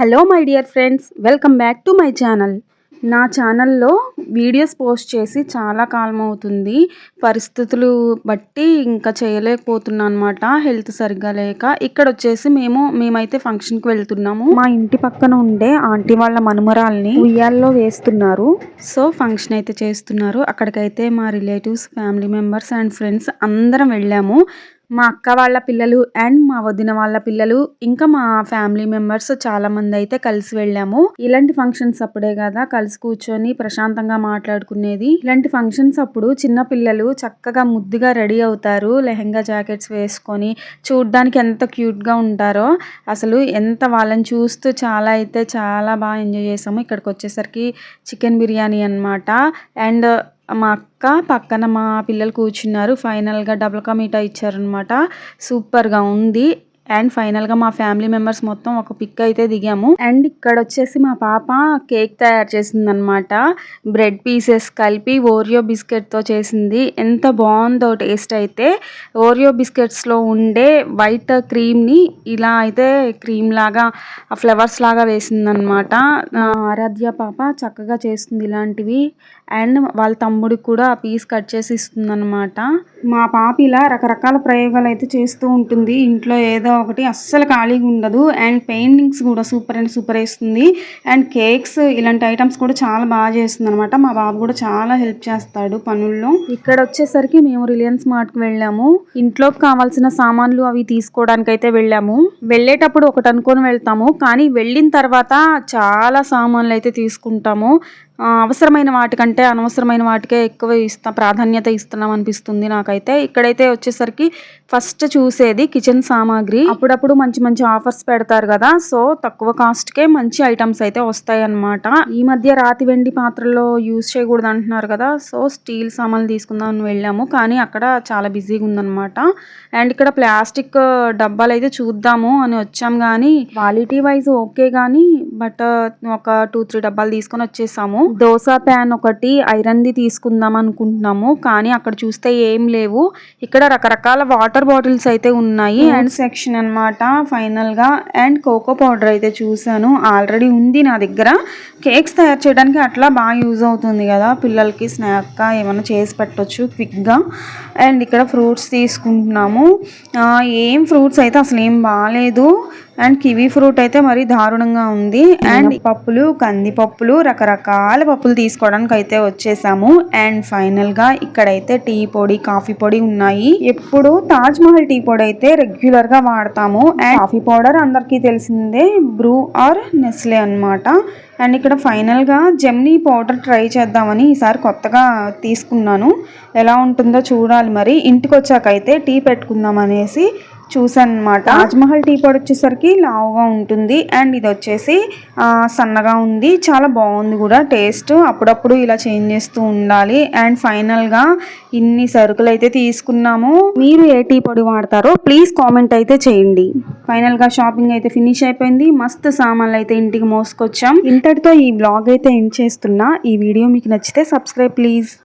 Hello my dear friends. Welcome back to my channel. నా ఛానల్లో videos post చేసి చాలా కాలం అవుతుంది. పరిస్థితులు బట్టి ఇంకా చేయలేకపోతున్నాను అనమాట హెల్త్ సరిగ్గా లేక ఇక్కడ వచ్చేసి మేము మేమైతే ఫంక్షన్కి వెళ్తున్నాము. మా ఇంటి పక్కన ఉండే ఆంటీ వాళ్ళ మనుమరాల్ని ఉయ్యాల్లో వేస్తున్నారు. సో ఫంక్షన్ అయితే చేస్తున్నారు. అక్కడికైతే మా relatives family members and friends అందరం వెళ్ళాము. మా అక్క వాళ్ళ పిల్లలు అండ్ మా వదిన వాళ్ళ పిల్లలు ఇంకా మా ఫ్యామిలీ మెంబర్స్ చాలా మంది అయితే కలిసి వెళ్ళాము. ఇలాంటి ఫంక్షన్స్ అప్పుడే కదా కలిసి కూర్చొని ప్రశాంతంగా మాట్లాడుకునేది. ఇలాంటి ఫంక్షన్స్ అప్పుడు చిన్న పిల్లలు చక్కగా ముద్దుగా రెడీ అవుతారు. లెహంగా జాకెట్స్ వేసుకొని చూడ్డానికి ఎంత క్యూట్గా ఉంటారో అసలు ఎంత వాళ్ళని చూస్తూ చాలా అయితే చాలా బాగా ఎంజాయ్ చేసాము. ఇక్కడికి వచ్చేసరికి చికెన్ బిర్యానీ అనమాట అండ్ మా అక్క పక్కన మా పిల్లలు కూర్చున్నారు. ఫైనల్గా డబుల్ కా మీఠా ఇచ్చారనమాట సూపర్గా ఉంది. అండ్ ఫైనల్గా మా ఫ్యామిలీ మెంబర్స్ మొత్తం ఒక పిక్ అయితే దిగాము. అండ్ ఇక్కడ వచ్చేసి మా పాప కేక్ తయారు చేసింది అనమాట బ్రెడ్ పీసెస్ కలిపి ఓరియో బిస్కెట్తో చేసింది. ఎంత బాగుందో టేస్ట్ అయితే. ఓరియో బిస్కెట్స్లో ఉండే వైట్ క్రీమ్ని ఇలా అయితే క్రీమ్ లాగా ఫ్లవర్స్ లాగా వేసిందనమాట ఆరాధ్య పాప చక్కగా చేస్తుంది ఇలాంటివి. అండ్ వాళ్ళ తమ్ముడికి కూడా ఆ పీస్ కట్ చేసి ఇస్తుంది అనమాట మా పాప ఇలా రకరకాల ప్రయోగాలు అయితే చేస్తూ ఉంటుంది. ఇంట్లో ఏదో ఒకటి అస్సలు ఖాళీగా ఉండదు. అండ్ పెయింటింగ్స్ కూడా సూపర్ అండ్ సూపర్ వేస్తుంది. అండ్ కేక్స్ ఇలాంటి ఐటమ్స్ కూడా చాలా బాగా చేస్తుంది అనమాట మా బాబు కూడా చాలా హెల్ప్ చేస్తాడు పనుల్లో. ఇక్కడ వచ్చేసరికి మేము రిలయన్స్ మార్ట్కి వెళ్ళాము. ఇంట్లోకి కావాల్సిన సామాన్లు అవి తీసుకోవడానికి అయితే వెళ్ళాము. వెళ్ళేటప్పుడు ఒకటి అనుకొని వెళ్తాము. కానీ వెళ్ళిన తర్వాత చాలా సామాన్లు అయితే తీసుకుంటాము. అవసరమైన వాటికంటే అనవసరమైన వాటికే ఎక్కువ ఇస్తా ప్రాధాన్యత ఇస్తున్నాం అనిపిస్తుంది నాకైతే. ఇక్కడైతే వచ్చేసరికి ఫస్ట్ చూసేది కిచెన్ సామాగ్రి. అప్పుడప్పుడు మంచి మంచి ఆఫర్స్ పెడతారు కదా సో తక్కువ కాస్ట్కే మంచి ఐటమ్స్ అయితే వస్తాయి అన్నమాట ఈ మధ్య రాతి వెండి పాత్రలో యూజ్ చేయకూడదు అంటున్నారు కదా సో స్టీల్ సామాన్లు తీసుకుందామని వెళ్ళాము. కానీ అక్కడ చాలా బిజీగా ఉందన్నమాట. అండ్ ఇక్కడ ప్లాస్టిక్ డబ్బాలు అయితే చూద్దాము అని వచ్చాం కానీ క్వాలిటీ వైజ్ ఓకే కానీ బట్ ఒక టూ త్రీ డబ్బాలు తీసుకొని వచ్చేసాము. దోశ ప్యాన్ ఒకటి ఐరన్ది తీసుకుందాం అనుకుంటున్నాము. కానీ అక్కడ చూస్తే ఏం లేవు. ఇక్కడ రకరకాల వాటర్ బాటిల్స్ అయితే ఉన్నాయి. అండ్ సెక్షన్ అనమాట ఫైనల్గా అండ్ కోకో పౌడర్ అయితే చూసాను ఆల్రెడీ ఉంది నా దగ్గర. కేక్స్ తయారు చేయడానికి అట్లా బాగా యూజ్ అవుతుంది కదా. పిల్లలకి స్నాక్గా ఏమైనా చేసి పెట్టవచ్చు క్విక్గా. అండ్ ఇక్కడ ఫ్రూట్స్ తీసుకుంటున్నాము. ఏం ఫ్రూట్స్ అయితే అసలు ఏం బాగాలేదు. అండ్ కివీ ఫ్రూట్ అయితే మరీ దారుణంగా ఉంది. అండ్ పప్పులు కందిపప్పులు రకరకాల పప్పులు తీసుకోవడానికి అయితే వచ్చేసాము. అండ్ ఫైనల్గా ఇక్కడైతే టీ పొడి కాఫీ పొడి ఉన్నాయి. ఎప్పుడు తాజ్ మహల్ టీ పొడి అయితే రెగ్యులర్గా వాడతాము. అండ్ కాఫీ పౌడర్ అందరికీ తెలిసిందే బ్రూ ఆర్ నెస్లే అనమాట అండ్ ఇక్కడ ఫైనల్గా జెమ్నీ పౌడర్ ట్రై చేద్దామని ఈసారి కొత్తగా తీసుకున్నాను. ఎలా ఉంటుందో చూడాలి మరి. ఇంటికి వచ్చాకైతే టీ పెట్టుకుందాం అనేసి చూసాను అనమాట తాజ్మహల్ టీ పొడి వచ్చేసరికి లావుగా ఉంటుంది. అండ్ ఇది వచ్చేసి సన్నగా ఉంది. చాలా బాగుంది కూడా టేస్ట్. అప్పుడప్పుడు ఇలా చేంజ్ చేస్తూ ఉండాలి. అండ్ ఫైనల్గా ఇన్ని సరుకులు అయితే తీసుకున్నాము. మీరు ఏ టీ పొడి వాడతారో ప్లీజ్ కామెంట్ అయితే చేయండి. ఫైనల్గా షాపింగ్ అయితే ఫినిష్ అయిపోయింది. మస్తు సామాన్లు అయితే ఇంటికి మోసుకొచ్చాం. ఇంతటితో ఈ బ్లాగ్ అయితే ఎండ్ చేస్తున్నా. ఈ వీడియో మీకు నచ్చితే సబ్స్క్రైబ్ ప్లీజ్.